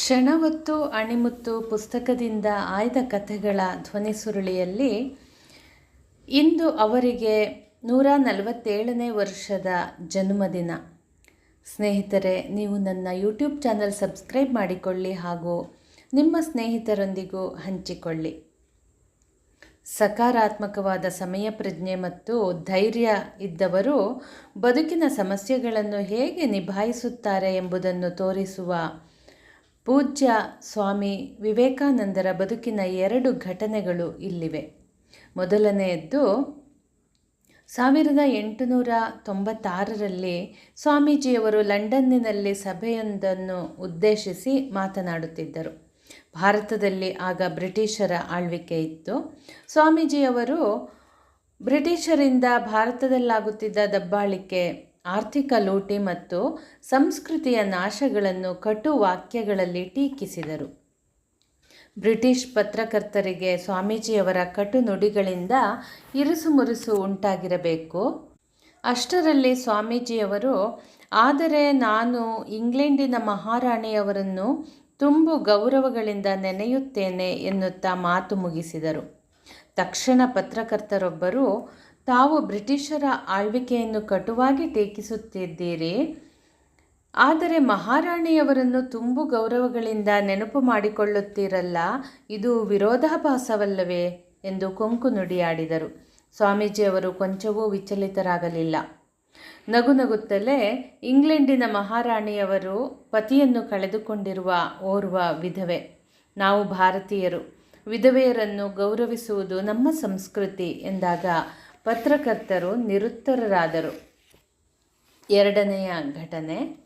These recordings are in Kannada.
ಕ್ಷಣವತ್ತು ಅಣಿಮುತ್ತು ಪುಸ್ತಕದಿಂದ ಆಯ್ದ ಕಥೆಗಳ ಧ್ವನಿಸುರುಳಿಯಲ್ಲಿ ಇಂದು ಅವರಿಗೆ ನೂರ ನಲವತ್ತೇಳನೇ ವರ್ಷದ ಜನ್ಮದಿನ. ಸ್ನೇಹಿತರೆ, ನೀವು ನನ್ನ ಯೂಟ್ಯೂಬ್ ಚಾನಲ್ ಸಬ್ಸ್ಕ್ರೈಬ್ ಮಾಡಿಕೊಳ್ಳಿ ಹಾಗೂ ನಿಮ್ಮ ಸ್ನೇಹಿತರೊಂದಿಗೂ ಹಂಚಿಕೊಳ್ಳಿ. ಸಕಾರಾತ್ಮಕವಾದ ಸಮಯ ಪ್ರಜ್ಞೆ ಮತ್ತು ಧೈರ್ಯ ಇದ್ದವರು ಬದುಕಿನ ಸಮಸ್ಯೆಗಳನ್ನು ಹೇಗೆ ನಿಭಾಯಿಸುತ್ತಾರೆ ಎಂಬುದನ್ನು ತೋರಿಸುವ ಪೂಜ್ಯ ಸ್ವಾಮಿ ವಿವೇಕಾನಂದರ ಬದುಕಿನ ಎರಡು ಘಟನೆಗಳು ಇಲ್ಲಿವೆ. ಮೊದಲನೆಯದ್ದು, ಸಾವಿರದ ಎಂಟುನೂರ ತೊಂಬತ್ತಾರರಲ್ಲಿ ಸ್ವಾಮೀಜಿಯವರು ಲಂಡನ್ನಿನಲ್ಲಿ ಸಭೆಯೊಂದನ್ನು ಉದ್ದೇಶಿಸಿ ಮಾತನಾಡುತ್ತಿದ್ದರು. ಭಾರತದಲ್ಲಿ ಆಗ ಬ್ರಿಟಿಷರ ಆಳ್ವಿಕೆ ಇತ್ತು. ಸ್ವಾಮೀಜಿಯವರು ಬ್ರಿಟಿಷರಿಂದ ಭಾರತದಲ್ಲಾಗುತ್ತಿದ್ದ ದಬ್ಬಾಳಿಕೆ ಆರ್ಥಿಕ ಲೂಟಿ ಮತ್ತು ಸಂಸ್ಕೃತಿಯ ನಾಶಗಳನ್ನು ಕಟು ವಾಕ್ಯಗಳಲ್ಲಿ ಟೀಕಿಸಿದರು. ಬ್ರಿಟಿಷ್ ಪತ್ರಕರ್ತರಿಗೆ ಸ್ವಾಮೀಜಿಯವರ ಕಟು ನುಡಿಗಳಿಂದ ಇರುಸುಮುರುಸು ಉಂಟಾಗಿರಬೇಕು. ಅಷ್ಟರಲ್ಲಿ ಸ್ವಾಮೀಜಿಯವರು, ಆದರೆ ನಾನು ಇಂಗ್ಲೆಂಡಿನ ಮಹಾರಾಣಿಯವರನ್ನು ತುಂಬು ಗೌರವಗಳಿಂದ ನೆನೆಯುತ್ತೇನೆ ಎನ್ನುತ್ತಾ ಮಾತು ಮುಗಿಸಿದರು. ತಕ್ಷಣ ಪತ್ರಕರ್ತರೊಬ್ಬರು ತಾವು ಬ್ರಿಟಿಷರ ಆಳ್ವಿಕೆಯನ್ನು ಕಟುವಾಗಿ ಟೀಕಿಸುತ್ತಿದ್ದೀರಿ. ಆದರೆ ಮಹಾರಾಣಿಯವರನ್ನು ತುಂಬು ಗೌರವಗಳಿಂದ ನೆನಪು ಮಾಡಿಕೊಳ್ಳುತ್ತೀರಲ್ಲ, ಇದು ವಿರೋಧಾಭಾಸವಲ್ಲವೇ? ಎಂದು ಕೊಂಕು ನುಡಿಯಾಡಿದರು. ಸ್ವಾಮೀಜಿಯವರು ಕೊಂಚವೂ ವಿಚಲಿತರಾಗಲಿಲ್ಲ. ನಗು ನಗುತ್ತಲೇ ಇಂಗ್ಲೆಂಡಿನ ಮಹಾರಾಣಿಯವರು ಪತಿಯನ್ನು ಕಳೆದುಕೊಂಡಿರುವ ಓರ್ವ ವಿಧವೆ. ನಾವು ಭಾರತೀಯರು. ವಿಧವೆಯರನ್ನು ಗೌರವಿಸುವುದು ನಮ್ಮ ಸಂಸ್ಕೃತಿ ಎಂದಾಗ ಪತ್ರಕರ್ತರು ನಿರುತ್ತರರಾದರು. ಎರಡನೆಯ ಘಟನೆ.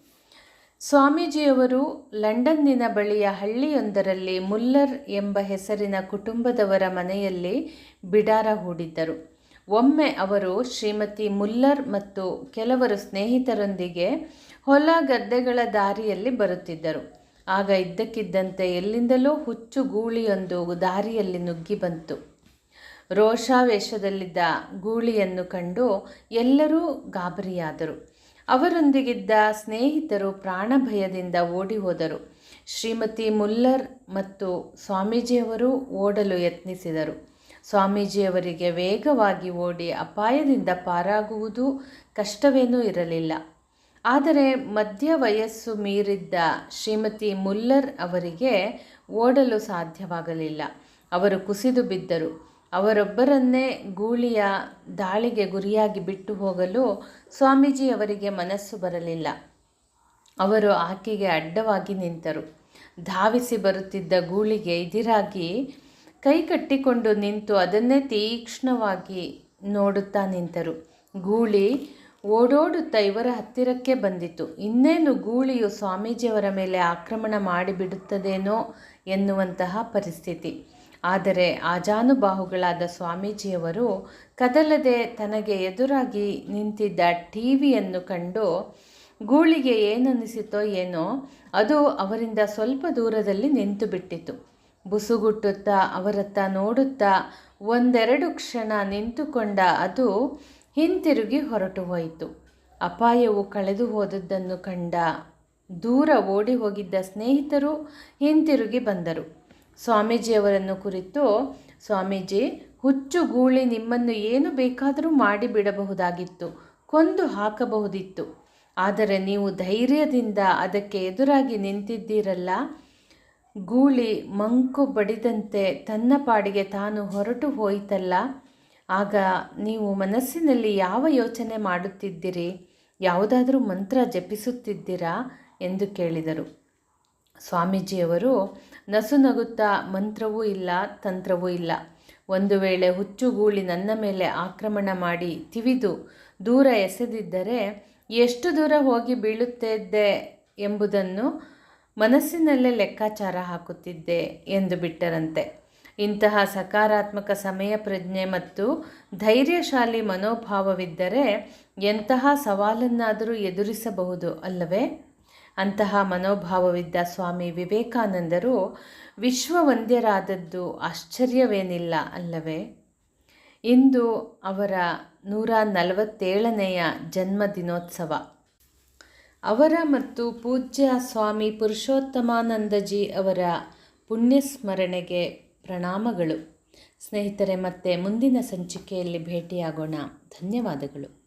ಸ್ವಾಮೀಜಿಯವರು ಲಂಡನ್ನಿನ ಬಳಿಯ ಹಳ್ಳಿಯೊಂದರಲ್ಲಿ ಮುಲ್ಲರ್ ಎಂಬ ಹೆಸರಿನ ಕುಟುಂಬದವರ ಮನೆಯಲ್ಲಿ ಬಿಡಾರ ಹೂಡಿದ್ದರು. ಒಮ್ಮೆ ಅವರು ಶ್ರೀಮತಿ ಮುಲ್ಲರ್ ಮತ್ತು ಕೆಲವರು ಸ್ನೇಹಿತರೊಂದಿಗೆ ಹೊಲ ಗದ್ದೆಗಳ ದಾರಿಯಲ್ಲಿ ಬರುತ್ತಿದ್ದರು. ಆಗ ಇದ್ದಕ್ಕಿದ್ದಂತೆ ಎಲ್ಲಿಂದಲೋ ಹುಚ್ಚು ಗೂಳಿಯೊಂದು ದಾರಿಯಲ್ಲಿ ನುಗ್ಗಿ ಬಂತು. ರೋಷಾವೇಶದಲ್ಲಿದ್ದ ಗೂಳಿಯನ್ನು ಕಂಡು ಎಲ್ಲರೂ ಗಾಬರಿಯಾದರು. ಅವರೊಂದಿಗಿದ್ದ ಸ್ನೇಹಿತರು ಪ್ರಾಣಭಯದಿಂದ ಓಡಿ ಹೋದರು. ಶ್ರೀಮತಿ ಮುಲ್ಲರ್ ಮತ್ತು ಸ್ವಾಮೀಜಿಯವರು ಓಡಲು ಯತ್ನಿಸಿದರು. ಸ್ವಾಮೀಜಿಯವರಿಗೆ ವೇಗವಾಗಿ ಓಡಿ ಅಪಾಯದಿಂದ ಪಾರಾಗುವುದು ಕಷ್ಟವೇನೂ ಇರಲಿಲ್ಲ. ಆದರೆ ಮಧ್ಯ ವಯಸ್ಸು ಮೀರಿದ್ದ ಶ್ರೀಮತಿ ಮುಲ್ಲರ್ ಅವರಿಗೆ ಓಡಲು ಸಾಧ್ಯವಾಗಲಿಲ್ಲ. ಅವರು ಕುಸಿದು ಬಿದ್ದರು. ಅವರೊಬ್ಬರನ್ನೇ ಗೂಳಿಯ ದಾಳಿಗೆ ಗುರಿಯಾಗಿ ಬಿಟ್ಟು ಹೋಗಲು ಸ್ವಾಮೀಜಿಯವರಿಗೆ ಮನಸ್ಸು ಬರಲಿಲ್ಲ. ಅವರು ಆಕೆಗೆ ಅಡ್ಡವಾಗಿ ನಿಂತರು. ಧಾವಿಸಿ ಬರುತ್ತಿದ್ದ ಗೂಳಿಗೆ ಎದಿರಾಗಿ ಕೈ ಕಟ್ಟಿಕೊಂಡು ನಿಂತು ಅದನ್ನೇ ತೀಕ್ಷ್ಣವಾಗಿ ನೋಡುತ್ತಾ ನಿಂತರು. ಗೂಳಿ ಓಡೋಡುತ್ತಾ ಇವರ ಹತ್ತಿರಕ್ಕೆ ಬಂದಿತು. ಇನ್ನೇನು ಗೂಳಿಯು ಸ್ವಾಮೀಜಿಯವರ ಮೇಲೆ ಆಕ್ರಮಣ ಮಾಡಿಬಿಡುತ್ತದೇನೋ ಎನ್ನುವಂತಹ ಪರಿಸ್ಥಿತಿ. ಆದರೆ ಆಜಾನುಬಾಹುಗಳಾದ ಸ್ವಾಮೀಜಿಯವರು ಕದಲದೆ ತನಗೆ ಎದುರಾಗಿ ನಿಂತಿದ್ದ ಟಿವಿಯನ್ನು ಕಂಡು, ಗೂಳಿಗೆ ಏನನ್ನಿಸಿತೋ ಏನೋ, ಅದು ಅವರಿಂದ ಸ್ವಲ್ಪ ದೂರದಲ್ಲಿ ನಿಂತು ಬಿಟ್ಟಿತು. ಬುಸುಗುಟ್ಟುತ್ತಾ, ಅವರತ್ತ ನೋಡುತ್ತಾ, ಒಂದೆರಡು ಕ್ಷಣ ನಿಂತುಕೊಂಡ ಅದು ಹಿಂತಿರುಗಿ ಹೊರಟು ಹೋಯಿತು. ಅಪಾಯವು ಕಳೆದು ಹೋದದ್ದನ್ನು ಕಂಡ ದೂರ ಓಡಿ ಹೋಗಿದ್ದ ಸ್ನೇಹಿತರು ಹಿಂತಿರುಗಿ ಬಂದರು. ಸ್ವಾಮೀಜಿಯವರನ್ನು ಕುರಿತು, ಸ್ವಾಮೀಜಿ ಹುಚ್ಚು ಗೂಳಿ ನಿಮ್ಮನ್ನು ಏನು ಬೇಕಾದರೂ ಮಾಡಿಬಿಡಬಹುದಾಗಿತ್ತು, ಕೊಂದು ಹಾಕಬಹುದಿತ್ತು. ಆದರೆ ನೀವು ಧೈರ್ಯದಿಂದ ಅದಕ್ಕೆ ಎದುರಾಗಿ ನಿಂತಿದ್ದೀರಲ್ಲ. ಗೂಳಿ ಮಂಕು ಬಡಿದಂತೆ ತನ್ನ ಪಾಡಿಗೆ ತಾನು ಹೊರಟು ಹೋಯಿತಲ್ಲ. ಆಗ ನೀವು ಮನಸ್ಸಿನಲ್ಲಿ ಯಾವ ಯೋಚನೆ ಮಾಡುತ್ತಿದ್ದೀರಿ? ಯಾವುದಾದರೂ ಮಂತ್ರ ಜಪಿಸುತ್ತಿದ್ದೀರಾ? ಎಂದು ಕೇಳಿದರು. ಸ್ವಾಮೀಜಿಯವರು ನಸುನಗುತ್ತಾ ಮಂತ್ರವೂ ಇಲ್ಲ, ತಂತ್ರವೂ ಇಲ್ಲ. ಒಂದು ವೇಳೆ ಹುಚ್ಚುಗೂಳಿ ನನ್ನ ಮೇಲೆ ಆಕ್ರಮಣ ಮಾಡಿ ತಿವಿದು ದೂರ ಎಸೆದಿದ್ದರೆ ಎಷ್ಟು ದೂರ ಹೋಗಿ ಬೀಳುತ್ತಿದ್ದೆ ಎಂಬುದನ್ನು ಮನಸ್ಸಿನಲ್ಲೇ ಲೆಕ್ಕಾಚಾರ ಹಾಕುತ್ತಿದ್ದೆ ಎಂದು ಬಿಟ್ಟರಂತೆ. ಇಂತಹ ಸಕಾರಾತ್ಮಕ ಸಮಯ ಪ್ರಜ್ಞೆ ಮತ್ತು ಧೈರ್ಯಶಾಲಿ ಮನೋಭಾವವಿದ್ದರೆ ಎಂತಹ ಸವಾಲನ್ನಾದರೂ ಎದುರಿಸಬಹುದು ಅಲ್ಲವೇ? ಅಂತಹ ಮನೋಭಾವವಿದ್ದ ಸ್ವಾಮಿ ವಿವೇಕಾನಂದರು ವಿಶ್ವ ವಿಶ್ವವಂದ್ಯರಾದದ್ದು ಆಶ್ಚರ್ಯವೇನಿಲ್ಲ ಅಲ್ಲವೇ? ಇಂದು ಅವರ ನೂರ ನಲವತ್ತೇಳನೆಯ ಜನ್ಮದಿನೋತ್ಸವ. ಅವರ ಮತ್ತು ಪೂಜ್ಯ ಸ್ವಾಮಿ ಪುರುಷೋತ್ತಮಾನಂದಜಿ ಅವರ ಪುಣ್ಯಸ್ಮರಣೆಗೆ ಪ್ರಣಾಮಗಳು. ಸ್ನೇಹಿತರೆ, ಮತ್ತೆ ಮುಂದಿನ ಸಂಚಿಕೆಯಲ್ಲಿ ಭೇಟಿಯಾಗೋಣ. ಧನ್ಯವಾದಗಳು.